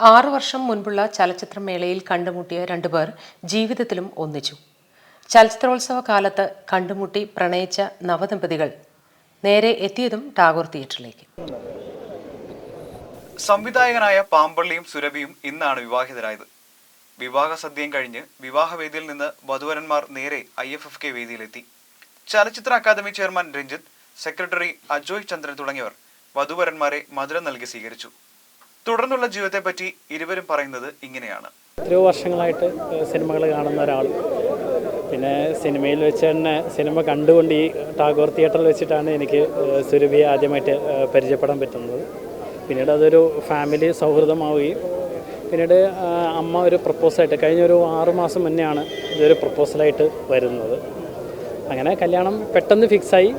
ആറു വർഷം മുൻപുള്ള ചലച്ചിത്രമേളയിൽ കണ്ടുമുട്ടിയ രണ്ടുപേർ ജീവിതത്തിലും ഒന്നിച്ചു. ചലച്ചിത്രോത്സവ കാലത്ത് കണ്ടുമുട്ടി പ്രണയിച്ച നവദമ്പതികൾ നേരെ എത്തിയതും ടാഗോർ തിയേറ്ററിലേക്ക്. സംവിധായകനായ പാമ്പള്ളിയും സുരഭിയും ഇന്നാണ് വിവാഹിതരായത്. വിവാഹ സദ്യയും കഴിഞ്ഞ് വിവാഹവേദിയിൽ നിന്ന് വധുവരന്മാർ നേരെ ഐ എഫ് എഫ് കെ വേദിയിലെത്തി. ചലച്ചിത്ര academy chairman Ranjith secretary Ajoy Chandran തുടങ്ങിയവർ വധുവരന്മാരെ മധുരം നൽകി സ്വീകരിച്ചു. തുടർന്നുള്ള ജീവിതത്തെ പറ്റി ഇരുവരും പറയുന്നത് ഇങ്ങനെയാണ്. എത്രയോ വർഷങ്ങളായിട്ട് സിനിമകൾ കാണുന്ന ഒരാൾ. പിന്നെ സിനിമയിൽ വെച്ച് തന്നെ സിനിമ കണ്ടുകൊണ്ട് ഈ ടാഗോർ തിയേറ്ററിൽ വെച്ചിട്ടാണ് എനിക്ക് സുരഭിയെ ആദ്യമായിട്ട് പരിചയപ്പെടാൻ പറ്റുന്നത്. പിന്നീട് അതൊരു ഫാമിലി സൗഹൃദമാവുകയും പിന്നീട് അമ്മ ഒരു പ്രപ്പോസലായിട്ട് കഴിഞ്ഞ ഒരു ആറു മാസം മുന്നെയാണ് ഇതൊരു പ്രപ്പോസലായിട്ട് വരുന്നത്. അങ്ങനെ കല്യാണം പെട്ടെന്ന് ഫിക്സായി.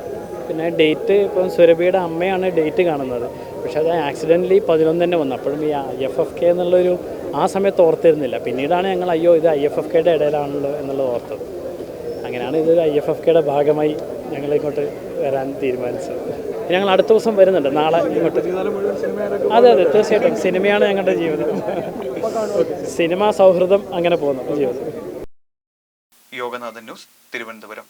പിന്നെ ഡേറ്റ് ഇപ്പം സുരഭിയുടെ അമ്മയാണ് ഡേറ്റ് കാണുന്നത്. പക്ഷേ അത് ആക്സിഡന്റലി പതിനൊന്ന് തന്നെ വന്നു. അപ്പോഴും ഈ എഫ് എഫ് കെ എന്നുള്ളൊരു ആ സമയത്ത് ഓർത്തിരുന്നില്ല. പിന്നീടാണ് ഞങ്ങൾ അയ്യോ ഇത് ഐ എഫ് എഫ് കെയുടെ ഇടയിലാണല്ലോ എന്നുള്ളത് ഓർത്തത്. അങ്ങനെയാണ് ഇത് ഐ എഫ് എഫ് കെയുടെ ഭാഗമായി ഞങ്ങൾ ഇങ്ങോട്ട് വരാൻ തീരുമാനിച്ചത്. ഞങ്ങൾ അടുത്ത ദിവസം വരുന്നുണ്ട്. നാളെ ഇങ്ങോട്ട്. അതെ അതെ തീർച്ചയായിട്ടും. സിനിമയാണ് ഞങ്ങളുടെ ജീവിതം. സിനിമാ സൗഹൃദം അങ്ങനെ പോകുന്നു. ജീവിതം. യോഗനാഥൻ ന്യൂസ് തിരുവനന്തപുരം.